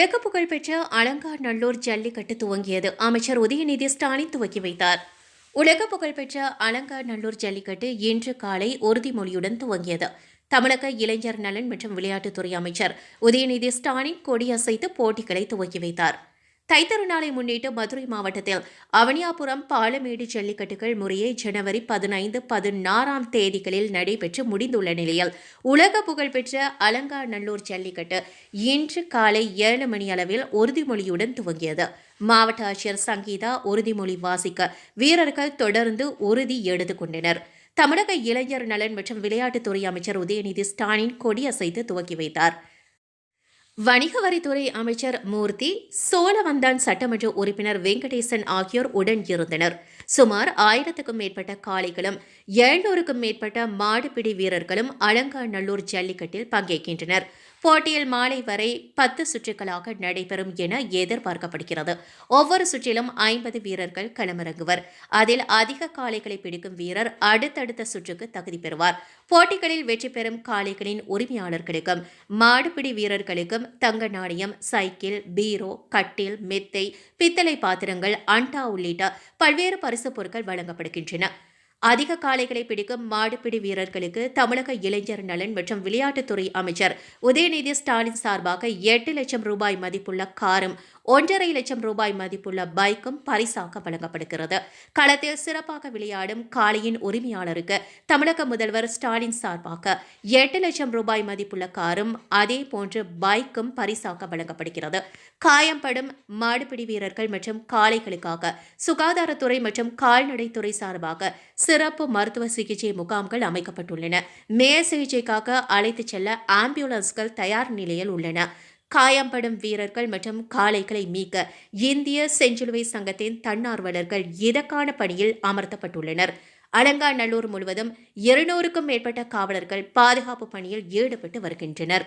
உலக புகழ்பெற்ற அலங்காநல்லூர் ஜல்லிக்கட்டு துவங்கியது. அமைச்சர் உதயநிதி ஸ்டாலின் துவக்கி வைத்தார். உலக புகழ்பெற்ற அலங்காநல்லூர் ஜல்லிக்கட்டு இன்று காலை உறுதிமொழியுடன் துவங்கியது. தமிழக இளைஞர் நலன் மற்றும் விளையாட்டுத்துறை அமைச்சர் உதயநிதி ஸ்டாலின் கொடியசைத்து போட்டிகளை துவக்கி வைத்தார். தைத்திருநாளை முன்னிட்டு மதுரை மாவட்டத்தில் அவனியாபுரம் பாலமேடு ஜல்லிக்கட்டுகள் முறையே ஜனவரி பதினைந்து பதினாறாம் தேதிகளில் நடைபெற்று முடிந்துள்ள நிலையில் உலக புகழ்பெற்ற அலங்காநல்லூர் ஜல்லிக்கட்டு இன்று காலை ஏழு மணி அளவில் உறுதிமொழியுடன் துவங்கியது. மாவட்ட ஆட்சியர் சங்கீதா உறுதிமொழி வாசிக்க வீரர்கள் தொடர்ந்து உறுதி எடுத்துக் கொண்டனர். தமிழக இளைஞர் நலன் மற்றும் விளையாட்டுத்துறை அமைச்சர் உதயநிதி ஸ்டாலின் கொடியசைத்து துவக்கி வைத்தார். வணிக வரித்துறை அமைச்சர் மூர்த்தி சோழவந்தான் சட்டமன்ற உறுப்பினர் வெங்கடேசன் ஆகியோர் உடன் இருந்தனர். சுமார் ஆயிரத்துக்கும் மேற்பட்ட காளைகளும் எழுநூறுக்கும் மேற்பட்ட மாடுபிடி வீரர்களும் அலங்காநல்லூர் ஜல்லிக்கட்டில் பங்கேற்கின்றனர். போட்டியில் மாலை வரை பத்து சுற்றுகளாக நடைபெறும் என எதிர்பார்க்கப்படுகிறது. ஒவ்வொரு சுற்றிலும் ஐம்பது வீரர்கள் களமிறங்குவர். அதில் அதிக காளைகளை பிடிக்கும் வீரர் அடுத்தடுத்த சுற்றுக்கு தகுதி பெறுவார். போட்டிகளில் வெற்றி பெறும் காளைகளின் உரிமையாளர்களுக்கும் மாடுபிடி வீரர்களுக்கும் தங்க நாணயம் சைக்கிள் பீரோ கட்டில் மெத்தை பித்தளை பாத்திரங்கள் அண்டா உள்ளிட்ட பல்வேறு பரிசுப் பொருட்கள் வழங்கப்படுகின்றன. அதிக காளைகளை பிடிக்கும் மாடுபிடி வீரர்களுக்கு தமிழக இளைஞர் நலன் மற்றும் விளையாட்டுத்துறை அமைச்சர் உதயநிதி ஸ்டாலின் சார்பாக எட்டு லட்சம் ரூபாய் மதிப்புள்ள காரும் ஒன்றரை லட்சம் ரூபாய் மதிப்புள்ள பைக்கும் பரிசாக வழங்கப்படுகிறது. களத்தில் சிறப்பாக விளையாடும் காளையின் உரிமையாளருக்கு தமிழக முதல்வர் ஸ்டாலின் சார்பாக எட்டு லட்சம் ரூபாய் மதிப்புள்ள காரும் அதே போன்று பைக்கும் பரிசாக வழங்கப்படுகிறது. காயம்படும் மாடுபிடி வீரர்கள் மற்றும் காளைகளுக்காக சுகாதாரத்துறை மற்றும் கால்நடைத்துறை சார்பாக சிறப்பு மருத்துவ சிகிச்சை முகாம்கள் அமைக்கப்பட்டுள்ளன. மேல் சிகிச்சைக்காக அழைத்துச் செல்ல ஆம்புலன்ஸ்கள் தயார் நிலையில் உள்ளன. காயம்படும் வீரர்கள் மற்றும் காளைகளை மீட்க இந்திய செஞ்சிலுவை சங்கத்தின் தன்னார்வலர்கள் இதற்கான பணியில் அமர்த்தப்பட்டுள்ளனர். அலங்காநல்லூர் முழுவதும் இருநூறுக்கும் மேற்பட்ட காவலர்கள் பாதுகாப்பு பணியில் ஈடுபட்டு வருகின்றனர்.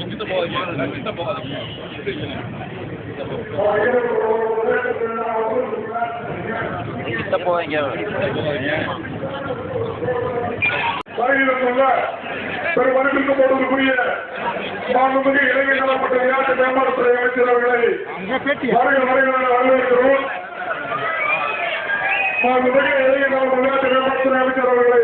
கிட்ட போகாதீங்க கிட்ட போகாதீங்க கிட்ட போவீங்க வருகிறதுள்ள பெருமனுக்கு போடுவதற்குரிய மாண்புமிகு இளைஞர் நலப்பட்ட விளையாட்டு மேம்பாட்டுத்துறை அமைச்சர் அவர்களை வருகிற வருகிற வரவேற்கிறோம் மாண்புமிகு இளைஞர் நலம் விளையாட்டு மேம்பாட்டுத்துறை அமைச்சர் அவர்களை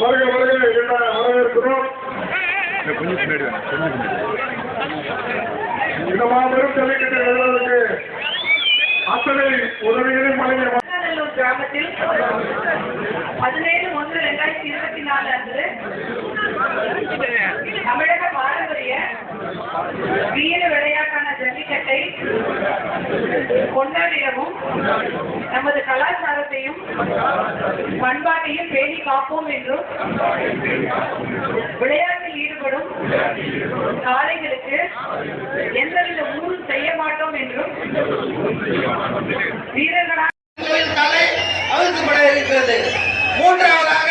வருகிற வருகிற என வரவேற்கிறோம். இந்த மாபெரும் ஜல்லிக்கட்டு நிறுவனத்துக்கு அத்தனை உதவிகளையும் வழங்கிய கிராமத்தில் பதினேழு ஒன்று ரெண்டாயிரத்தி இருபத்தி நாலு அன்று தமிழக பாரம்பரிய வீர விளையாட்டான ஜல்லிக்கட்டை கொண்டாடிடவும் நமது கலாச்சாரத்தையும் பண்பாட்டையும் பேணி காப்போம் என்றும் விளையாட்டில் ஈடுபடும் காளைகளுக்கு எந்தவித ஊரும் செய்ய மாட்டோம் என்றும் வீரர்களாக கோயில் இருக்கிறது மூன்றாவதாக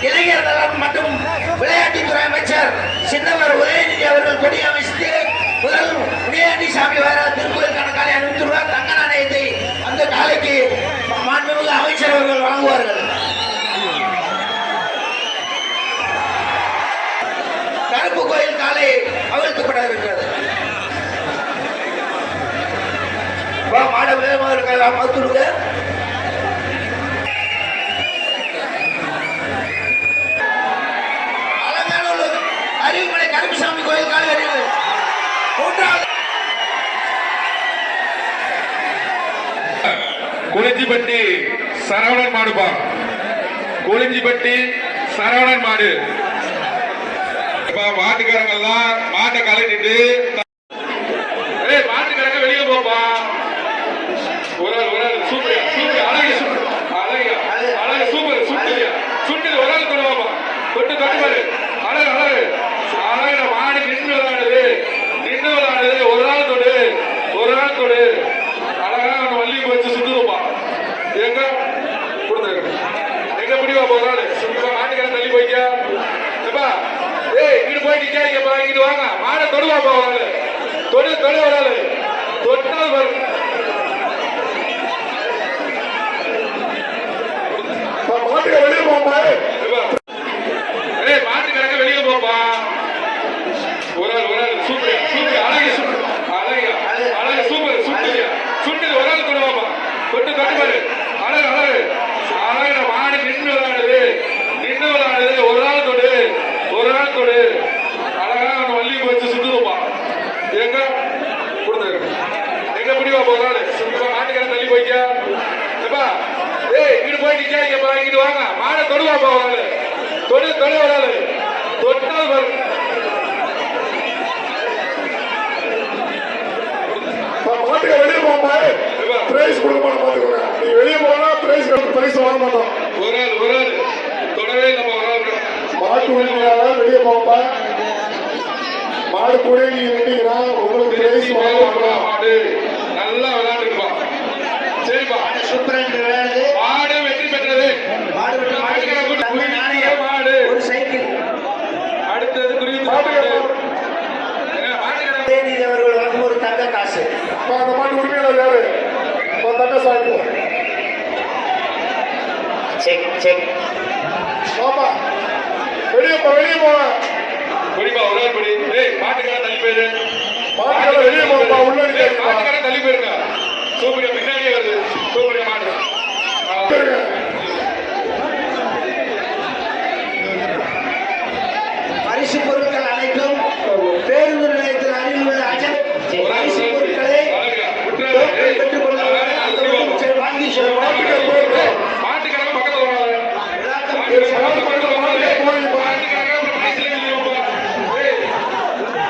இளைஞர் நலன் மற்றும் விளையாட்டுத்துறை அமைச்சர் சின்னவர் உதயநிதி அவர்கள் கொடி மாட வேகமாக இருக்க மாத்துடுங்க அறிவுமலை கருப்புசாமி கோயில் சரவணன் மாடுபா குறிஞ்சிப்பட்டி சரவணன் மாடு. இப்ப மாட்டுக்காரங்க எல்லாம் மாட்டை கலட்டிட்டு எங்க? கொடுத்தாரு எங்க முடிவா ஒரு ஆளு? சுத்தமா தள்ளி போய்க்க எப்பா? ஏய் இங்கிட்டு போய் நிக்காதீங்கப்பா. இங்கிட்டு வாங்க. மாடை தொடுவாப்பா ஒரு தொடு தொடு ஒரு தொட்டால் பாரு மாட்டுக்க வெளியே ஏய் மாட்டுக்காரங்க வெளியே போப்பா ஒரு ஆள் ஒரு ஆள் சூப்பர் சூப்பர் அழகு சூப்பர் அழகு அழகு சூப்பர் சூப்பர் சுண்டு ஒரு ஆள் கொண்டு வாப்பா தொட்டு தொட்டு பாரு அழகு அழகு அழகு மாடு நின்று விளையாடுது நின்று விளையாடுது ஒரு ஆள் தொடு தொடு அழகா அவனை வள்ளி வச்சு சுத்துவோப்பா எங்க கொடுத்தாரு எங்க முடிவா ஆள்? சுத்தமா மாட்டுக்காரன் தள்ளி போய்க்க எப்பா? ஏய் இங்கிட்டு போய் நிக்காதீங்கப்பா இங்கிட்டு வாங்க. மாடை தொடுவாப்பா ஒரு ஆளு. தொடு தொடு ஆளு. தொட்டால் பாரு மாட்டுக்க வெளியே போமா பிரைஸ் கொடுக்க மாட்டோம் பாத்துக்கோங்க நீ வெளியே போனா பிரைஸ் பிரைஸ் வாங்க மாட்டோம். ஒரு ஆள் ஒரு ஆள் தொடவே நம்ம ஒரு ஆள் மாட்டு உரிமையாள வெளியே போமா மாடு கூட நீங்க நின்றீங்கன்னா உங்களுக்கு மாட்டோம் மாடு நல்லா விளையாண்டுருப்பா சரிப்பா. சூப்பரன் விளையாடுது மாடு வெற்றி பெற்றது. மாடு மாடு. ஒரு சைக்கிள். அடுத்தது மாட்டுக்காரங்க உதயநிதி அவர்கள் வழங்கும் ஒரு தங்க காசு. அந்த மாட்டு உரிமையாளர் யாரு? தங்க சாய்ப்பு செக் செக். ஆமா வெளியே போ வெளியே போ. குடிப்பா ஒரு ஆள் படி ஏய் மாட்டுக்காரன் தள்ளி போயிரு. மாட்டுக்காரன் வெளியே போப்பா, உள்ள. மாட்டுக்காரன் தள்ளி போயிருங்க. சூப்பரியா பின்னாடியே வருது சூப்பரியா மாடு ஆ. பரிசு பொருட்கள் அனைத்தும் பேருந்து நிலையத்தில் அருகில் உள்ள அஜன் பரிசு பொருட்களை டோக்கன் பெற்றுக் கொள்ளுங்கள் அந்த வாங்கி செல்லுங்கள் மாட்டுக்காரங்க பக்கத்துல வராங்க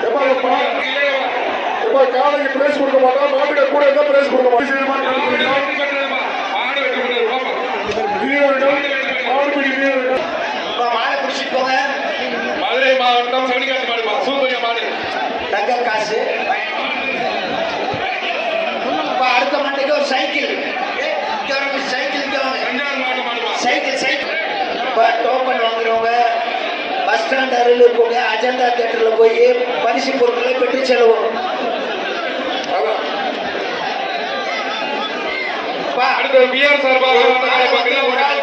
எப்பா எப்பா எப்பா காலைக்கு பிரைஸ் கொடுக்க மாட்டோம் மாட்டுக்க கூட இருந்தா பிரைஸ் கொடுக்க மாட்டோம் வீரர்கள் மாடுபிடி வீரர்கள் இப்ப மாலை பிடிச்சிட்டு போங்க மதுரை மாவட்டம் சவுடிக்காட்டு மாடு சூப்பரியா மாடு தங்க காசு இப்ப மாட்டுக்கு ஒரு சைக்கிள் இங்க வாங்க, சைக்கிள் இங்க வாங்க. Cycle cycle. டோக்கன் வாங்குறவங்க பஸ் ஸ்டாண்ட் அருகில் இருக்கவங்க அஜந்தா தேட்டரில் போய் பரிசு பொருட்களை பெற்று செல்வோம் அதான் பா, அடுத்த பிஆர் சார்பாக ஒரு ஆள் ஒரு ஆள்